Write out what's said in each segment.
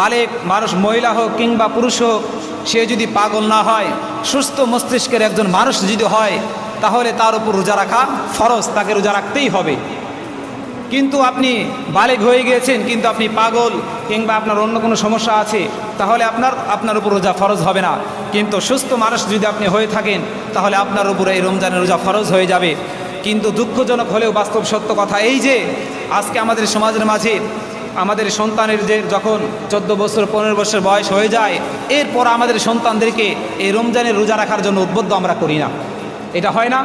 বালেক, মানুষ মহিলা হোক কিংবা পুরুষ হোক, সে যদি পাগল না হয়, সুস্থ মস্তিষ্কের একজন মানুষ যদি হয়, তাহলে তার উপর রোজা রাখা ফরজ, তাকে রোজা রাখতেই হবে। কিন্তু আপনি বালেক হয়ে গিয়েছেন, কিন্তু আপনি পাগল কিংবা আপনার অন্য কোনো সমস্যা আছে, তাহলে আপনার আপনার উপর রোজা ফরজ হবে না। কিন্তু সুস্থ মানুষ যদি আপনি হয়ে থাকেন, তাহলে আপনার উপরে এই রমজানের রোজা ফরজ হয়ে যাবে। কিন্তু দুঃখজনক হলেও বাস্তব সত্য কথা এই যে, আজকে আমাদের সমাজের মাঝে আমাদের সন্তানের যে যখন চোদ্দ বছর, পনেরো বছর বয়স হয়ে যায়, এরপর আমাদের সন্তানদেরকে এই রমজানের রোজা রাখার জন্য উদ্বুদ্ধ আমরা করি না। এটা হয় না।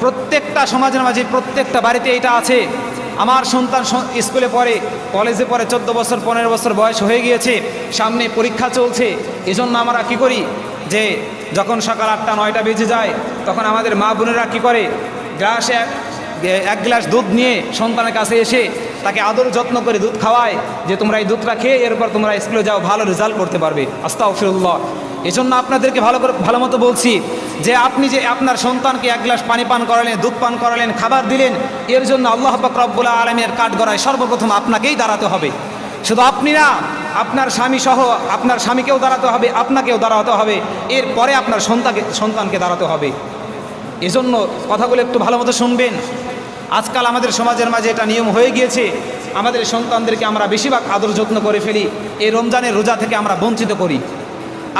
প্রত্যেকটা সমাজের মাঝে প্রত্যেকটা বাড়িতে এটা আছে। আমার সন্তান স্কুলে পড়ে, কলেজে পড়ে, চোদ্দ বছর, পনেরো বছর বয়স হয়ে গিয়েছে, সামনে পরীক্ষা চলছে। এজন্য আমরা কি করি যে যখন সকাল আটটা, নয়টা বেজে যায়, তখন আমাদের মা বোনেরা কি করে, গ্লাসে এক- গ্লাস দুধ নিয়ে সন্তানের কাছে এসে তাকে আদর যত্ন করে দুধ খাওয়ায় যে তোমরা এই দুধটা খেয়ে এরপর তোমরা স্কুলে যাও, ভালো রেজাল্ট করতে পারবে। আস্তাফিরুল্লাহ এজন্য আপনাদেরকে ভালো করে, ভালো মতো বলছি যে আপনি যে আপনার সন্তানকে এক গ্লাস পানি পান করালেন, দুধ পান করালেন, খাবার দিলেন, এর জন্য আল্লাহ রব্বুল্লাহ আলমের কাঠ গড়ায় সর্বপ্রথম আপনাকেই দাঁড়াতে হবে। শুধু আপনি না, আপনার স্বামী সহ আপনার স্বামীকেও দাঁড়াতে হবে, আপনাকেও দাঁড়াতে হবে, এরপরে আপনার সন্তানকে সন্তানকে দাঁড়াতে হবে। এজন্য কথাগুলো একটু ভালো মতো শুনবেন। আজকাল আমাদের সমাজের মাঝে এটা নিয়ম হয়ে গিয়েছে। আমাদের সন্তানদেরকে আমরা বেশিরভাগ আদর যত্ন করে ফেলি, এই রমজানের রোজা থেকে আমরা বঞ্চিত করি।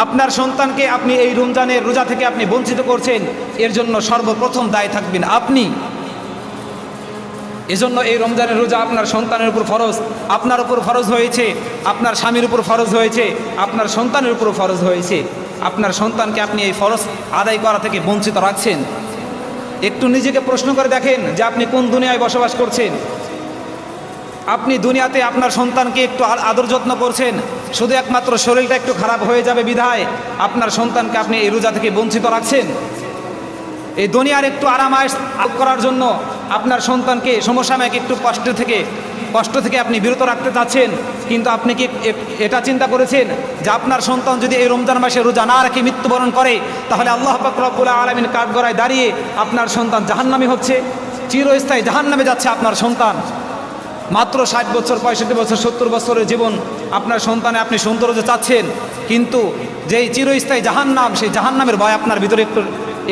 আপনার সন্তানকে আপনি এই রমজানের রোজা থেকে আপনি বঞ্চিত করছেন, এর জন্য সর্বপ্রথম দায় থাকবেন আপনি। এজন্য এই রমজানের রোজা আপনার সন্তানের উপর ফরজ, আপনার উপর ফরজ হয়েছে, আপনার স্বামীর উপর ফরজ হয়েছে, আপনার সন্তানের উপর ফরজ হয়েছে। আপনার সন্তানকে আপনি এই ফরজ আদায় করা থেকে বঞ্চিত রাখছেন। একটু নিজেকে প্রশ্ন করে দেখেন যে আপনি কোন দুনিয়ায় বসবাস করছেন। আপনি দুনিয়াতে আপনার সন্তানকে একটু আদর যত্ন করছেন, শুধু একমাত্র শরীরটা একটু খারাপ হয়ে যাবে বিধায় আপনার সন্তানকে আপনি এই রোজা থেকে বঞ্চিত রাখছেন। এই দুনিয়ার একটু আরাম করার জন্য আপনার সন্তানকে সমসাময়িক একটু কষ্ট থেকে কষ্ট থেকে আপনি বিরত রাখতে চাচ্ছেন, কিন্তু আপনি কি এটা চিন্তা করেছেন যে আপনার সন্তান যদি এই রমজান মাসে রোজা না রেখে মৃত্যুবরণ করে, তাহলে আল্লাহ পাকরবুল আলমিন কাঠগড়ায় দাঁড়িয়ে আপনার সন্তান জাহান্নামী হচ্ছে, চিরস্থায়ী জাহান্নামে যাচ্ছে আপনার সন্তান। মাত্র ষাট বছর, পঁয়ষট্টি বছর, সত্তর বছরের জীবন আপনার সন্তানে আপনি সৌন্দর্য চাচ্ছেন, কিন্তু যেই চিরস্থায়ী জাহান্নাম, সেই জাহান্নামের ভয় আপনার ভিতরে একটু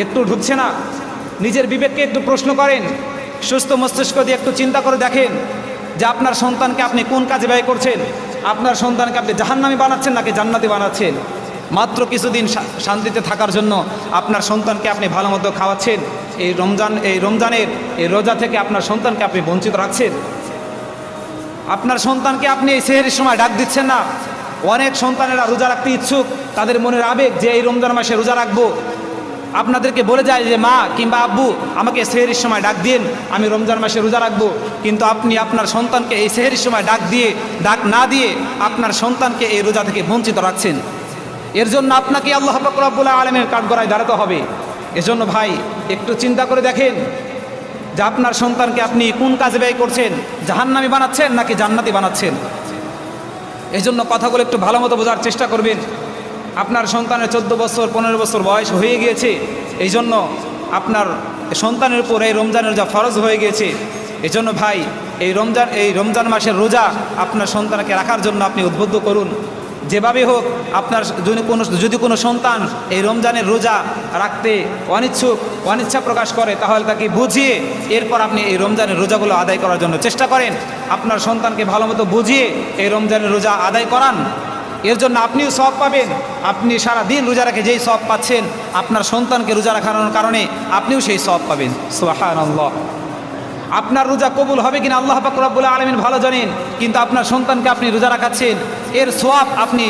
একটু ঢুকছে না। নিজের বিবেককে একটু প্রশ্ন করেন, সুস্থ মস্তিষ্ক দিয়ে একটু চিন্তা করে দেখেন যে আপনার সন্তানকে আপনি কোন কাজে ব্যয় করছেন? আপনার সন্তানকে আপনি জাহান্নামি বানাচ্ছেন নাকি জান্নাতি বানাচ্ছেন? মাত্র কিছুদিন শান্তিতে থাকার জন্য আপনার সন্তানকে আপনি ভালো মতো খাওয়াচ্ছেন। এই রমজান, এই রমজানের, এই রোজা থেকে আপনার সন্তানকে আপনি বঞ্চিত রাখছেন। আপনার সন্তানকে আপনি এই সেহের সময় ডাক দিচ্ছেন না। অনেক সন্তানেরা রোজা রাখতে ইচ্ছুক। তাদের মনের আবেগ যে এই রমজান মাসে রোজা রাখব। আপনাদেরকে বলে যায় যে, মা কিংবা আব্বু, আমাকে সেহেরির সময় ডাক দিন, আমি রমজান মাসে রোজা রাখব। কিন্তু আপনি আপনার সন্তানকে এই সেহেরির সময় ডাক দিয়ে, ডাক না দিয়ে আপনার সন্তানকে এই রোজা থেকে বঞ্চিত রাখছেন। এর জন্য আপনাকে আল্লাহ ফকরাবুল্লাহ আলমের কাঠগড়ায় দাঁড়াতে হবে। এজন্য ভাই, একটু চিন্তা করে দেখেন যে আপনার সন্তানকে আপনি কোন কাজে ব্যয় করছেন? জাহান্নামি বানাচ্ছেন নাকি জান্নাতি বানাচ্ছেন? এই জন্য কথাগুলো একটু ভালো মতো বোঝার চেষ্টা করবেন। আপনার সন্তানের চোদ্দ বছর, পনেরো বছর বয়স হয়ে গিয়েছে এই জন্য আপনার সন্তানের উপর এই রমজানের যা ফরজ হয়ে গিয়েছে। এই জন্য ভাই, এই রমজান এই রমজান মাসের রোজা আপনার সন্তানকে রাখার জন্য আপনি উদ্বুদ্ধ করুন। যেভাবে হোক, আপনার যদি কোনো যদি কোনো সন্তান এই রমজানের রোজা রাখতে অনিচ্ছুক, অনিচ্ছা প্রকাশ করে, তাহলে তাকে বুঝিয়ে এরপর আপনি এই রমজানের রোজাগুলো আদায় করার জন্য চেষ্টা করেন। আপনার সন্তানকে ভালো মতো বুঝিয়ে এই রমজানের রোজা আদায় করান। এর জন্য আপনিও সব পাবেন। আপনি সারা দিন রোজা রাখে যেই সব পাচ্ছেন, আপনার সন্তানকে রোজা রাখানোর কারণে আপনিও সেই সব পাবেন। সোহান আল্লাহ আপনার রোজা কবুল হবে কিনা আল্লাহ পাকুরাবুল আলমিন ভালো জানেন, কিন্তু আপনার সন্তানকে আপনি রোজা রাখাচ্ছেন, এর সোয়াব আপনি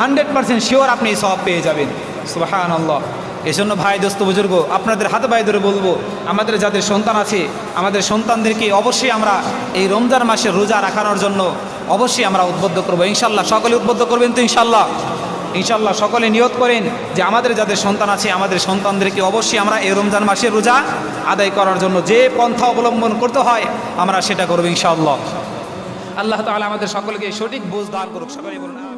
হান্ড্রেড পার্সেন্ট শিওর আপনি এই সব পেয়ে যাবেন। সুবাহান আল্লাহ এই জন্য ভাই, দোস্ত, বুজুর্গ, আপনাদের হাতে ভাই ধরে বলব, আমাদের যাদের সন্তান আছে, আমাদের সন্তানদেরকে অবশ্যই আমরা এই রমজান মাসে রোজা রাখানোর জন্য অবশ্যই আমরা উদ্বুদ্ধ করব। ইনশাল্লাহ সকলে উদ্বুদ্ধ করবেন তো ইনশাল্লাহ। ইনশাল্লাহ সকলে নিয়ত করেন যে আমাদের যাদের সন্তান আছে, আমাদের সন্তানদেরকে অবশ্যই আমরা এই রমজান মাসে রোজা আদায় করার জন্য যে পন্থা অবলম্বন করতে হয়, আমরা সেটা করব ইনশাআল্লাহ আল্লাহ তাআলা আমাদের সকলকে সঠিক বোঝ দান করুক সকলে বলুন